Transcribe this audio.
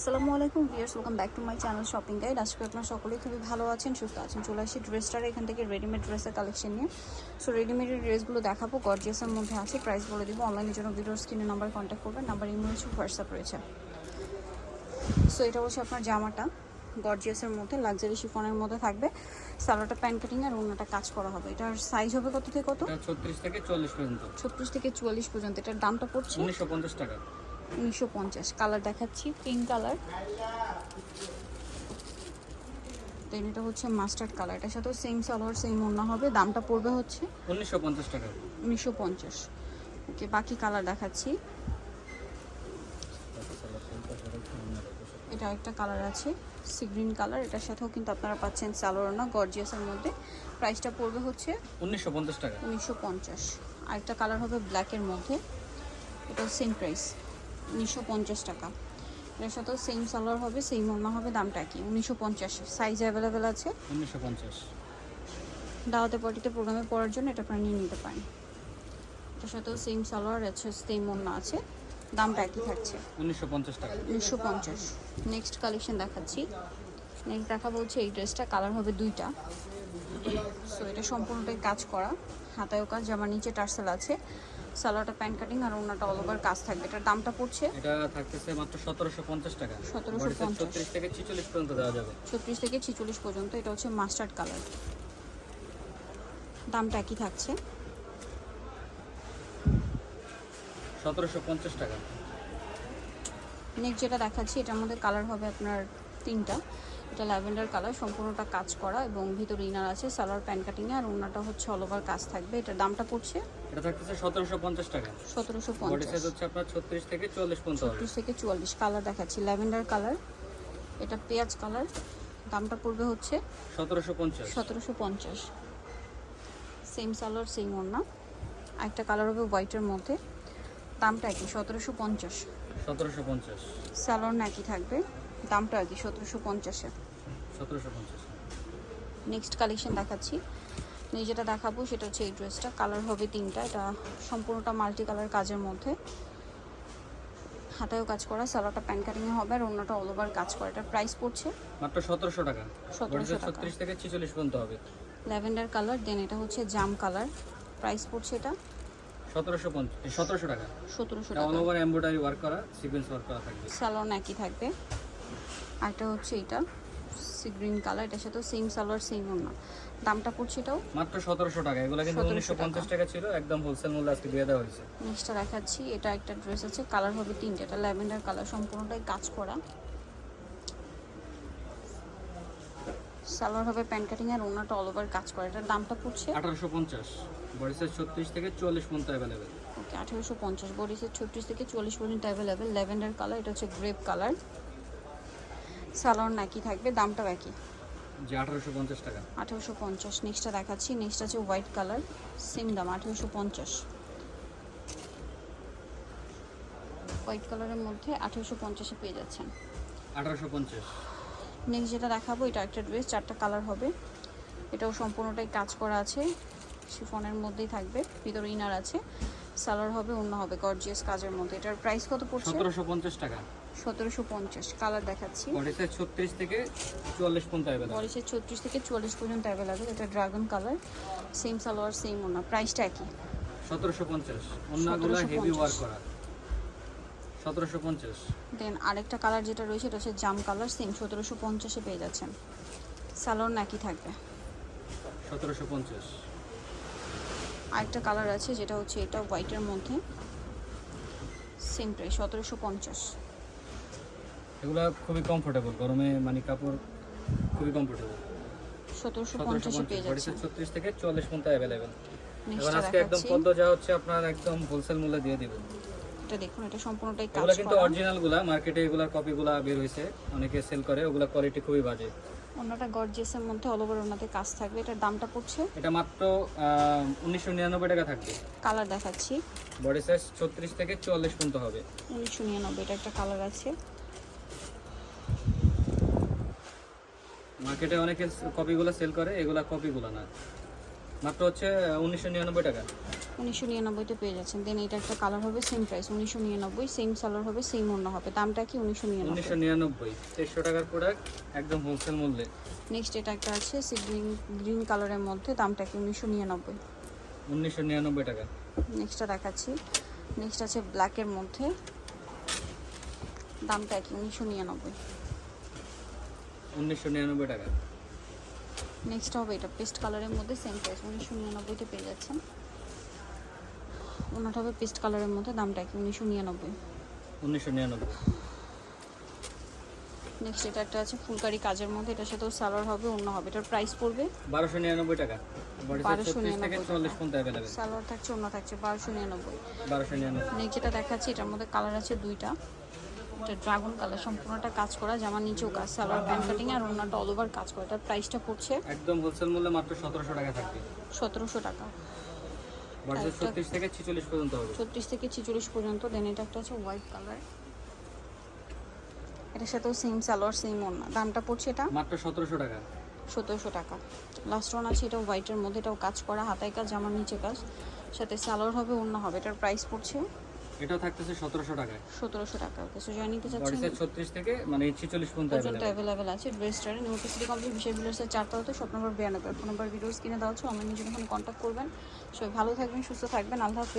আসসালামু আলাইকুম viewers welcome back to my channel shopping guide আজকে আপনারা সকলেই খুবই ভালো আছেন সুস্থ আছেন। চলে আসি ড্রেসটার এখান থেকে রেডিমেড ড্রেসের কালেকশন নিয়ে। সো রেডিমেডের ড্রেসগুলো দেখাবো গর্জিয়াসের মধ্যে আছে প্রাইস বলে দিব অনলাইনের জন্য ভিডিওর স্ক্রিনে নাম্বার কন্ট্যাক্ট করবেন নাম্বার ইমেল হচ্ছে হোয়াটসঅ্যাপ রয়েছে। সো এটা হচ্ছে আপনার জামাটা গর্জিয়াসের মধ্যে লাক্সারি শিফনের মধ্যে থাকবে। সালোয়ারটা প্যান্ট কাটিং আর অন্যটা কাজ করা হবে। এটার সাইজ হবে কত থেকে কত? এটা ছত্রিশ থেকে চল্লিশ পর্যন্ত। ছত্রিশ থেকে চুয়াল্লিশ পর্যন্ত। এটার দামটা পড়ছে? উনিশশো পঞ্চাশ টাকা। উনিশশো পঞ্চাশ। কালার দেখাচ্ছি পিঙ্ক কালার দেন এটা হচ্ছে মাস্টার্ড কালার এটার সাথেও সেম সালোয়ার সেম ওড়না হবে। দামটা পড়বে হচ্ছে উনিশশো পঞ্চাশ টাকা। উনিশশো পঞ্চাশ। ওকে বাকি কালার দেখাচ্ছি। এটা একটা কালার আছে সি গ্রিন কালার এটার সাথেও কিন্তু আপনারা পাচ্ছেন সালোয়ার না গর্জিয়াসের মধ্যে। প্রাইসটা পড়বে হচ্ছে উনিশশো পঞ্চাশ টাকা। উনিশশো পঞ্চাশ। আরেকটা কালার হবে ব্ল্যাকের মধ্যে। এটা সেম প্রাইস উনিশশো পঞ্চাশ টাকা। এটার সাথেও সেম সালোয়ার হবে সেম ওড়না হবে দামটা কি উনিশশো পঞ্চাশ। সাইজ অ্যাভেলেবেল আছে? উনিশশো পঞ্চাশ। দাওয়াতে পার্টিতে প্রোগ্রামে পড়ার জন্য এটা আপনারা নিয়ে নিতে পারেন। এটার সাথেও সেম সালোয়ার আছে সেম ওড়না আছে দামটা একই থাকছে। উনিশশো পঞ্চাশ টাকা। উনিশশো পঞ্চাশ। নেক্সট কালেকশন দেখাচ্ছি। নেক্সট দেখা বলছে এই ড্রেসটা কালার হবে দুইটা। সো এটা সম্পূর্ণটাই কাজ করা হাতায়ও কাজ জামার নিচে টার্সেল আছে। সালোয়ারটা প্যান্ট কাটিং আর ওনাটা অল ওভার কাজ থাকবে। এটার দামটা পড়ছে? এটা থাকতেছে মাত্র সতেরোশো পঞ্চাশ টাকা। 1750 ছত্রিশ থেকে ছিচল্লিশ পর্যন্ত দেওয়া যাবে। ছত্রিশ থেকে ছিচল্লিশ পর্যন্ত এটা হচ্ছে মাস্টার্ড কালার দামটা একই থাকছে। সতেরোশো পঞ্চাশ টাকা। নেক্সট যেটা দেখাচ্ছি এটার মধ্যে কালার হবে আপনার তিনটা। এটা ল্যাভেন্ডার কালার সম্পূর্ণটা কাজ করা এবং ভিতরে ইনার আছে সালোয়ার প্যান্ট কাটিংয়ে আর ওনাটা হচ্ছে অল ওভার কাজ থাকবে। এটার দামটা পড়ছে? এটা থাকতেছে সতেরোশো পঞ্চাশ টাকা। সতেরোশো বডি পঞ্চাশ সাইজ হচ্ছে আপনার ছত্রিশ থেকে চল্লিশ পর্যন্ত হবে। ছত্রিশ থেকে চুয়াল্লিশ কালার দেখাচ্ছি ল্যাভেন্ডার কালার। এটা পেঁয়াজ কালার দামটা পড়বে হচ্ছে সতেরোশো পঞ্চাশ। সতেরোশো পঞ্চাশ। সেম সালোয়ার সেম ওড়না। একটা কালার হবে হোয়াইটের মধ্যে। দামটা একই সতেরোশো পঞ্চাশ। সতেরোশো পঞ্চাশ। সালোয়ার একই থাকবে? দামটা আর কি সতেরোশো পঞ্চাশে। সতেরোশো পঞ্চাশ। নেক্সট কালেকশন দেখাচ্ছি। আমি যেটা দেখাবো সেটা হচ্ছে এই ড্রেসটা কালার হবে তিনটা এটা সম্পূর্ণটা মাল্টি কালার কাজের মধ্যে। হাতায়ও কাজ করা সালোয়ারটা প্যান্ট কাটিংয়ে হবে আর অন্যটা অল ওভার কাজ করা। এটার প্রাইস পড়ছে মাত্র সতেরোশো টাকা। বডি 1700 টাকা। ছত্রিশ থেকে ছিচল্লিশ পর্যন্ত হবে। ল্যাভেন্ডার কালার দেন এটা হচ্ছে জাম কালার প্রাইস পড়ছে এটা। সতেরোশো পঞ্চাশ সতেরোশো টাকা। সতেরোশো এটা অল ওভার এমব্রয়ডারি ওয়ার্ক করা সিকোয়েন্স ওয়ার্ক করা থাকবে। সালোয়ার একই থাকবে। আরেকটা হচ্ছে এটা সি গ্রিন কালার এটার সাথে সেম সালোয়ার সেম ওনা দামটা পড়ছে এটাও? মাত্র সতেরোশো টাকা। এগুলো কিন্তু 1700 উনিশশো পঞ্চাশ টাকা। ছিল একদম হোলসেল মূল্য আজকে দিয়ে দেওয়া হয়েছে। নেক্সটটা দেখাচ্ছি এটা একটা ড্রেস আছে কালার হবে তিনটে এটা ল্যাভেন্ডার কালার সম্পূর্ণটাই কাজ করা। সালোয়ার হবে প্যান্ট কাটিং আর ওনাটা অল ওভার কাজ করা। এটার দামটা পড়ছে? আঠারোশো পঞ্চাশ। বডি সাইজ ছত্রিশ থেকে চুয়াল্লিশ পর্যন্ত অ্যাভেলেবেল ওকে আঠেরোশো পঞ্চাশ। বডিসের ছত্রিশ থেকে চল্লিশ পর্যন্ত অ্যাভেলেবেল ল্যাভেন্ডার কালার এটা হচ্ছে গ্রেপ কালার সালোয়ার একই থাকবে দামটাও একই। যে আঠারোশো পঞ্চাশ টাকা। আঠেরোশো পঞ্চাশ নেক্সটটা দেখাচ্ছি। নেক্সট আছে হোয়াইট কালার সেম দাম আঠেরোশো পঞ্চাশ। হোয়াইট কালারের মধ্যে আঠেরোশো পঞ্চাশে পেয়ে যাচ্ছেন। আঠারোশো পঞ্চাশ। নেক্সট যেটা দেখাবো এটা একটা ড্রেস চারটা কালার হবে। এটাও সম্পূর্ণটাই কাজ করা আছে। শিফনের মধ্যেই থাকবে ভিতরে ইনার আছে। সালোয়ার হবে অন্য হবে গর্জিয়াস কাজের মধ্যে। এটার প্রাইস কত পড়ছে? সতেরোশো পঞ্চাশ টাকা। সতেরোশো পঞ্চাশ কালার দেখাচ্ছি। বডি সাইজ ছত্রিশ থেকে চুয়াল্লিশ পর্যন্ত অ্যাভেলেবেল বলিসের ছত্রিশ থেকে চুয়াল্লিশ পর্যন্ত অ্যাভেলেবেল এটা dragon colour same salwar same ওনা প্রাইসটা একই। সতেরোশো পঞ্চাশ 1750 হেভি ওয়ার্ক করা। সতেরোশো পঞ্চাশ। দেন আরেকটা কালার যেটা রয়েছে এটা হচ্ছে জাম কালার সেম সতেরোশো পঞ্চাশে পেয়ে যাচ্ছেন। সালোয়ার একই থাকবে। সতেরোশো পঞ্চাশ। আরেকটা কালার আছে যেটা হচ্ছে এটা হোয়াইটের মধ্যে। সেম প্রাইস সতেরোশো পঞ্চাশ। এগুলো খুবই কমফোর্টেবল গরমে মানে কাপড় খুবই কমফোর্টেবল সতেরোশো পঞ্চাশে পেয়ে সাইজ ছত্রিশ থেকে চুয়াল্লিশ পর্যন্ত অ্যাভেলেবেল এখন আজকে একদম পদ্ম যা হচ্ছে আপনার একদম হোলসেল মূল্যে দিয়ে দিব। এটা দেখুন এটা সম্পূর্ণটাই কাজ কিন্তু করা। অরিজিনালগুলা মার্কেটে এগুলা কপিগুলা বের হয়েছে। অনেকে সেল করে ওগুলা কোয়ালিটি খুবই বাজে। অন্যটা গর্জিয়াসের মধ্যে অল ওভার ওনাতে কাজ থাকবে। এটার দামটা পড়ছে? এটা মাত্র উনিশশো নিরানব্বই টাকা থাকবে। কালার দেখাচ্ছি। বডি সাইজ ছত্রিশ থেকে চুয়াল্লিশ পর্যন্ত হবে। উনিশশো নিরানব্বই এটা একটা কালার আছে। মার্কেটে অনেকে কপিগুলো সেল করে এগুলা কপিগুলো না। মাত্র হচ্ছে উনিশশো নিরানব্বই টাকা। উনিশশো নিরানব্বইতে পেয়ে যাচ্ছেন। দেন এটা একটা কালার হবে সেম প্রাইস উনিশশো নিরানব্বই সেম সালার হবে সেম অন্য হবে। দামটা কি উনিশশো নিরানব্বই? উনিশশো নিরানব্বই তেইশশো টাকার প্রোডাক্ট একদম হোলসেল মূল্যে। নেক্সট এটা একটা আছে সি গ্রিন গ্রিন কালারের মধ্যে দামটা কি উনিশশো নিরানব্বই? উনিশশো নিরানব্বই টাকা। নেক্সটটা দেখাচ্ছি। নেক্সট আছে ব্ল্যাকের মধ্যে দামটা কি উনিশশো নিরানব্বই? উনিশশো নিরানব্বই টাকা। নেক্সট হবে এটা পেস্ট কালারের মধ্যে সেম প্রাইস উনিশশো নিরানব্বইতে পেয়ে যাচ্ছেন। ওনাটা হবে পেস্ট কালারের মধ্যে দামটা কি? উনিশশো নিরানব্বই। উনিশশো নিরানব্বই। নেক্সট এটা একটা আছে ফুলকারি কাজের মধ্যে এটার সাথেও সালোয়ার হবে অন্য হবে। এটার প্রাইস পড়বে? বারোশো নিরানব্বই টাকা। বারোশো নিরানব্বই সালোয়ার থাকছে অন্য থাকছে বারোশো নিরানব্বই। বারোশো নিরানব্বই। নেক্সট যেটা দেখাচ্ছি এটার মধ্যে কালার আছে দুইটা। এটা ড্রাগন কালার সম্পূর্ণটা কাজ করা জামা নিচেও কাজ সালোয়ার প্যান্ট কাটিং আর অন্যটা অল ওভার কাজ করা। এটার প্রাইসটা পড়ছে একদম হোলসেল মূল্যে মাত্র সতেরোশো টাকা থাকবে। সতেরোশো টাকা। বডি একটা- ছত্রিশ থেকে ছিচল্লিশ পর্যন্ত হবে। ছত্রিশ থেকে ছিচল্লিশ পর্যন্ত দেন এটা একটা আছে হোয়াইট কালার এটার সাথেও সেম সালোয়ার সেম ওড়না। দামটা পড়ছে এটা? মাত্র সতেরোশো টাকা। সতেরোশো টাকা। লাস্ট ওয়ান আছে এটা হোয়াইটের মধ্যে এটাও কাজ করা হাতায় কাজ জামার নিচে কাজ। সাথে সালোয়ার হবে অন্য হবে এটার প্রাইস পড়ছে এটাও থাকতেছে সতেরোশো টাকায়। সতেরোশো টাকা। ওকে সো নিতে চাচ্ছেন সাইজ ছত্রিশ থেকে মানে ছিচল্লিশ পর্যন্ত পর্যন্ত অ্যাভেলেবেল আছে ড্রেসটার নিউ সিটি কমপ্লিট বিশেষ বিলাসের চারটা হতে শপ নম্বর বিরানব্বই ফোন নম্বর ভিডিওস কিনে দাও ছো আমার নিজে জন্য কন্ট্যাক্ট করবেন। সবাই ভালো থাকবেন সুস্থ থাকবেন আল্লাহ হাফেজ।